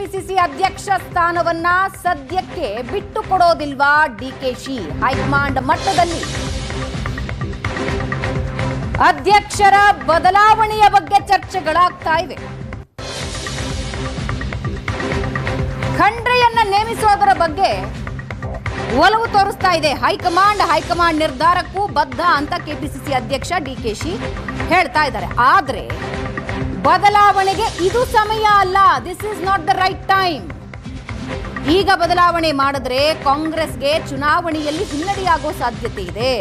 KPCC ಅಧ್ಯಕ್ಷ ಸ್ಥಾನವನ್ನ ಸದ್ಯಕ್ಕೆ ಬಿಟ್ಟು ಕೊಡೋದಿಲ್ವಾ ಡಿಕೆಶಿ ಹೈಕಮಾಂಡ್ ಮಟ್ಟದಲ್ಲಿ? ಅಧ್ಯಕ್ಷರ ಬದಲಾವಣೆಯ ಬಗ್ಗೆ ಚರ್ಚೆಗಳಾಗ್ತಾ ಇವೆ. ಖಂಡ್ರೆಯನ್ನ ನೇಮಿಸೋದರ ಬಗ್ಗೆ ಒಲವು ತೋರಿಸ್ತಾ ಇದೆ. ಹೈಕಮಾಂಡ್ ಹೈಕಮಾಂಡ್ ನಿರ್ಧಾರಕ್ಕೂ ಬದ್ಧ ಅಂತ ಕೆಪಿಸಿಸಿ ಅಧ್ಯಕ್ಷ ಡಿಕೆಶಿ ಹೇಳ್ತಾ ಇದ್ದಾರೆ. ಆದ್ರೆ ಬದಲಾವಣೆಗೆ ಇದು ಸಮಯ ಅಲ್ಲ. This is not the right time ಈಗ ಬದಲಾವಣೆ ಮಾಡಿದ್ರೆ ಕಾಂಗ್ರೆಸ್ಗೆ ಚುನಾವಣೆಯಲ್ಲಿ ಹಿನ್ನಡೆಯಾಗೋ ಸಾಧ್ಯತೆ ಇದೆ.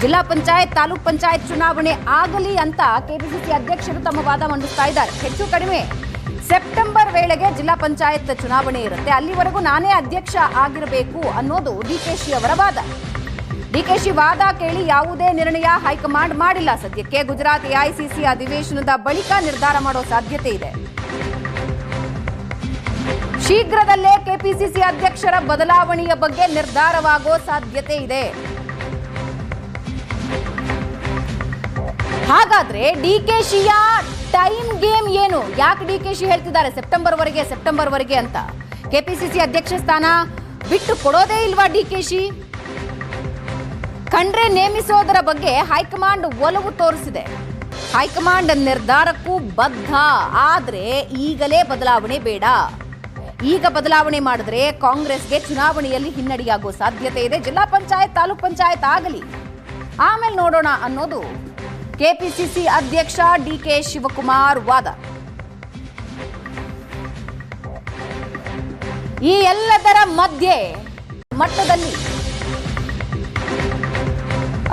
ಜಿಲ್ಲಾ ಪಂಚಾಯತ್, ತಾಲೂಕ್ ಪಂಚಾಯತ್ ಚುನಾವಣೆ ಆಗಲಿ ಅಂತ ಕೆಪಿಸಿಸಿ ಅಧ್ಯಕ್ಷರು ತಮ್ಮ ವಾದ ಮಂಡಿಸ್ತಾ ಇದ್ದಾರೆ. ಹೆಚ್ಚು ಕಡಿಮೆ ಸೆಪ್ಟೆಂಬರ್ ವೇಳೆಗೆ ಜಿಲ್ಲಾ ಪಂಚಾಯತ್ ಚುನಾವಣೆ ಇರುತ್ತೆ. ಅಲ್ಲಿವರೆಗೂ ನಾನೇ ಅಧ್ಯಕ್ಷ ಆಗಿರಬೇಕು ಅನ್ನೋದು ಡಿಕೆಶಿ ಅವರ ವಾದ. ಡಿಕೆಶಿ ವಾದ ಕೇಳಿ ಯಾವುದೇ ನಿರ್ಣಯ ಹೈಕಮಾಂಡ್ ಮಾಡಿಲ್ಲ. ಸದ್ಯಕ್ಕೆ ಗುಜರಾತ್ ಎಐಸಿಸಿ ಅಧಿವೇಶನದ ಬಳಿಕ ನಿರ್ಧಾರ ಮಾಡೋ ಸಾಧ್ಯತೆ ಇದೆ. ಶೀಘ್ರದಲ್ಲೇ ಕೆಪಿಸಿಸಿ ಅಧ್ಯಕ್ಷರ ಬದಲಾವಣೆಯ ಬಗ್ಗೆ ನಿರ್ಧಾರವಾಗೋ ಸಾಧ್ಯತೆ ಇದೆ. ಹಾಗಾದ್ರೆ ಡಿಕೆಶಿಯ ಟೈಮ್ ಗೇಮ್ ಏನು? ಯಾಕೆ ಡಿಕೆಶಿ ಹೇಳ್ತಿದ್ದಾರೆ ಸೆಪ್ಟೆಂಬರ್ ವರೆಗೆ ಸೆಪ್ಟೆಂಬರ್ ವರೆಗೆ ಅಂತ? ಕೆಪಿಸಿಸಿ ಅಧ್ಯಕ್ಷ ಸ್ಥಾನ ಬಿಟ್ಟು ಕೊಡೋದೇ ಇಲ್ವಾ ಡಿಕೆಶಿ ಖಂಡ್ರೆ ನೇಮಿಸೋದರ ಬಗ್ಗೆ ಹೈಕಮಾಂಡ್ ಒಲವು ತೋರಿಸಿದೆ. ಹೈಕಮಾಂಡ್ ನಿರ್ಧಾರಕ್ಕೂ ಬದ್ಧ. ಆದರೆ ಈಗಲೇ ಬದಲಾವಣೆ ಬೇಡ. ಈಗ ಬದಲಾವಣೆ ಮಾಡಿದ್ರೆ ಕಾಂಗ್ರೆಸ್ಗೆ ಚುನಾವಣೆಯಲ್ಲಿ ಹಿನ್ನಡೆಯಾಗೋ ಸಾಧ್ಯತೆ ಇದೆ. ಜಿಲ್ಲಾ ಪಂಚಾಯತ್, ತಾಲೂಕ್ ಪಂಚಾಯತ್ ಆಗಲಿ. ಆಮೇಲೆ ನೋಡೋಣ ಅನ್ನೋದು ಕೆಪಿಸಿಸಿ ಅಧ್ಯಕ್ಷ ಡಿಕೆ ಶಿವಕುಮಾರ್ ವಾದ. ಈ ಎಲ್ಲದರ ಮಧ್ಯೆ ಮಟ್ಟದಲ್ಲಿ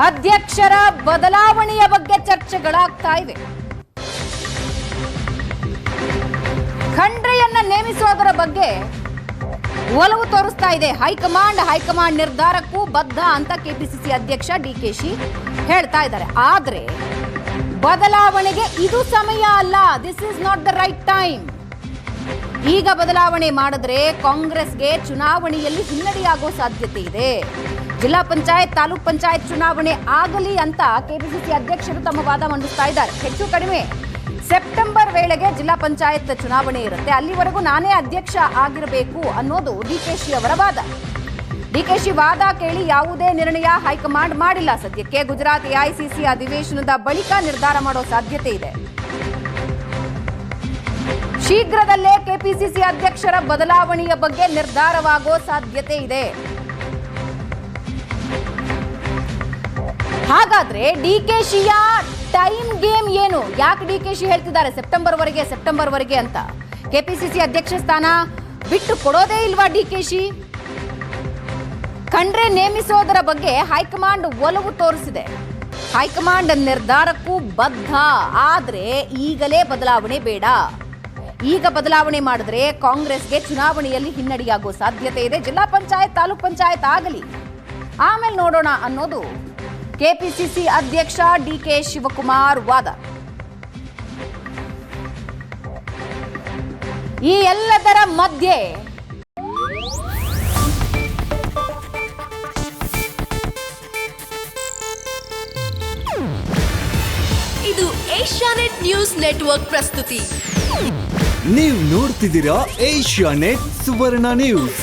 ಅಧ್ಯಕ್ಷರ ಬದಲಾವಣೆಯ ಬಗ್ಗೆ ಚರ್ಚೆಗಳಾಗ್ತಾ ಇವೆ. ಖಂಡ್ರೆಯನ್ನ ನೇಮಿಸೋದರ ಬಗ್ಗೆ ಒಲವು ತೋರಿಸ್ತಾ ಇದೆ. ಹೈಕಮಾಂಡ್ ಹೈಕಮಾಂಡ್ ನಿರ್ಧಾರಕ್ಕೂ ಬದ್ಧ ಅಂತ ಕೆಪಿಸಿಸಿ ಅಧ್ಯಕ್ಷ ಡಿ ಡಿಕೆಶಿ ಹೇಳ್ತಾ ಇದ್ದಾರೆ. ಆದ್ರೆ ಬದಲಾವಣೆಗೆ ಇದು ಸಮಯ ಅಲ್ಲ. This is not the right time ಈಗ ಬದಲಾವಣೆ ಮಾಡಿದ್ರೆ ಕಾಂಗ್ರೆಸ್ಗೆ ಚುನಾವಣೆಯಲ್ಲಿ ಹಿನ್ನಡೆಯಾಗೋ ಸಾಧ್ಯತೆ ಇದೆ. ಜಿಲ್ಲಾ ಪಂಚಾಯತ್, ತಾಲೂಕ್ ಪಂಚಾಯತ್ ಚುನಾವಣೆ ಆಗಲಿ ಅಂತ ಕೆಪಿಸಿಸಿ ಅಧ್ಯಕ್ಷರು ತಮ್ಮ ವಾದ ಮಂಡಿಸ್ತಾ ಇದ್ದಾರೆ. ಹೆಚ್ಚು ಕಡಿಮೆ ಸೆಪ್ಟೆಂಬರ್ ವೇಳೆಗೆ ಜಿಲ್ಲಾ ಪಂಚಾಯತ್ ಚುನಾವಣೆ ಇರುತ್ತೆ. ಅಲ್ಲಿವರೆಗೂ ನಾನೇ ಅಧ್ಯಕ್ಷ ಆಗಿರಬೇಕು ಅನ್ನೋದು ಡಿಕೆಶಿ ಅವರ ವಾದ. ಡಿಕೆಶಿ ವಾದ ಕೇಳಿ ಯಾವುದೇ ನಿರ್ಣಯ ಹೈಕಮಾಂಡ್ ಮಾಡಿಲ್ಲ ಸದ್ಯಕ್ಕೆ. ಗುಜರಾತ್ ಎಐಸಿಸಿ ಅಧಿವೇಶನದ ಬಳಿಕ ನಿರ್ಧಾರ ಮಾಡೋ ಸಾಧ್ಯತೆ ಇದೆ. ಶೀಘ್ರದಲ್ಲೇ ಕೆಪಿಸಿಸಿ ಅಧ್ಯಕ್ಷರ ಬದಲಾವಣೆಯ ಬಗ್ಗೆ ನಿರ್ಧಾರವಾಗೋ ಸಾಧ್ಯತೆ ಇದೆ. ಹಾಗಾದ್ರೆ ಶಿಯ ಟೈಮ್ ಗೇಮ್ ಏನು? ಯಾಕೆ ಡಿ ಕೆ ಶಿ ಹೇಳ್ತಿದ್ದಾರೆ ಸೆಪ್ಟೆಂಬರ್ ವರೆಗೆ ಸೆಪ್ಟೆಂಬರ್ ವರೆಗೆ ಅಂತ ಕೆಪಿಸಿಸಿ ಅಧ್ಯಕ್ಷ ಸ್ಥಾನ ಬಿಟ್ಟು ಕೊಡೋದೇ ಇಲ್ವಾ ಶಿ? ಖಂಡ್ರೆ ನೇಮಿಸೋದರ ಬಗ್ಗೆ ಹೈಕಮಾಂಡ್ ಒಲವು ತೋರಿಸಿದೆ. ಹೈಕಮಾಂಡ್ ನಿರ್ಧಾರಕ್ಕೂ ಬದ್ಧ. ಆದ್ರೆ ಈಗಲೇ ಬದಲಾವಣೆ ಬೇಡ. ಈಗ ಬದಲಾವಣೆ ಮಾಡಿದ್ರೆ ಕಾಂಗ್ರೆಸ್ಗೆ ಚುನಾವಣೆಯಲ್ಲಿ ಹಿನ್ನಡೆಯಾಗೋ ಸಾಧ್ಯತೆ ಇದೆ. ಜಿಲ್ಲಾ ಪಂಚಾಯತ್, ತಾಲೂಕ್ ಪಂಚಾಯತ್ ಆಗಲಿ. ಆಮೇಲೆ ನೋಡೋಣ ಅನ್ನೋದು ಕೆಪಿಸಿಸಿ ಅಧ್ಯಕ್ಷ ಡಿಕೆ ಶಿವಕುಮಾರ್ ವಾದ. ಈ ಎಲ್ಲದರ ಮಧ್ಯೆ ಇದು ಏಷ್ಯಾನೆಟ್ ನ್ಯೂಸ್ ನೆಟ್ವರ್ಕ್ ಪ್ರಸ್ತುತಿ. ನೀವು ನೋಡ್ತಿದ್ದೀರಾ ಏಷ್ಯಾ ನೆಟ್ ಸುವರ್ಣ ನ್ಯೂಸ್.